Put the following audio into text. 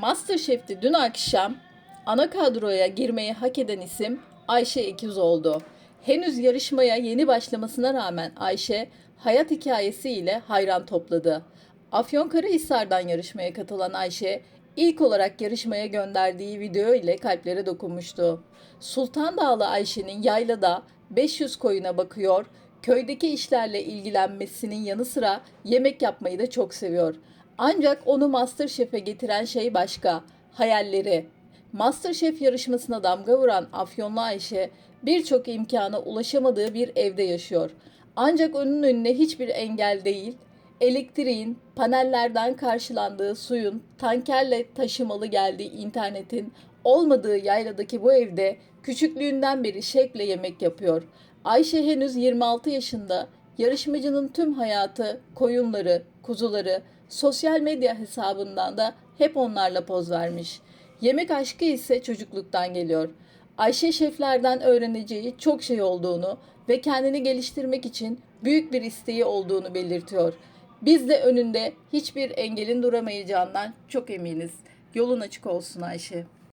Masterchef'te dün akşam ana kadroya girmeyi hak eden isim Ayşe Ekiz oldu. Henüz yarışmaya yeni başlamasına rağmen Ayşe hayat hikayesiyle hayran topladı. Afyonkarahisar'dan yarışmaya katılan Ayşe ilk olarak yarışmaya gönderdiği video ile kalplere dokunmuştu. Sultan Dağlı Ayşe'nin yaylada 500 koyuna bakıyor, köydeki işlerle ilgilenmesinin yanı sıra yemek yapmayı da çok seviyor. Ancak onu Masterchef'e getiren şey başka, hayalleri. Masterchef yarışmasına damga vuran Afyonlu Ayşe birçok imkana ulaşamadığı bir evde yaşıyor. Ancak onun önüne hiçbir engel değil, elektriğin, panellerden karşılandığı suyun, tankerle taşımalı geldiği internetin olmadığı yayladaki bu evde küçüklüğünden beri şekle yemek yapıyor. Ayşe henüz 26 yaşında, yarışmacının tüm hayatı, koyunları, kuzuları, sosyal medya hesabından da hep onlarla poz vermiş. Yemek aşkı ise çocukluktan geliyor. Ayşe şeflerden öğreneceği çok şey olduğunu ve kendini geliştirmek için büyük bir isteği olduğunu belirtiyor. Biz de önünde hiçbir engelin duramayacağından çok eminiz. Yolun açık olsun Ayşe.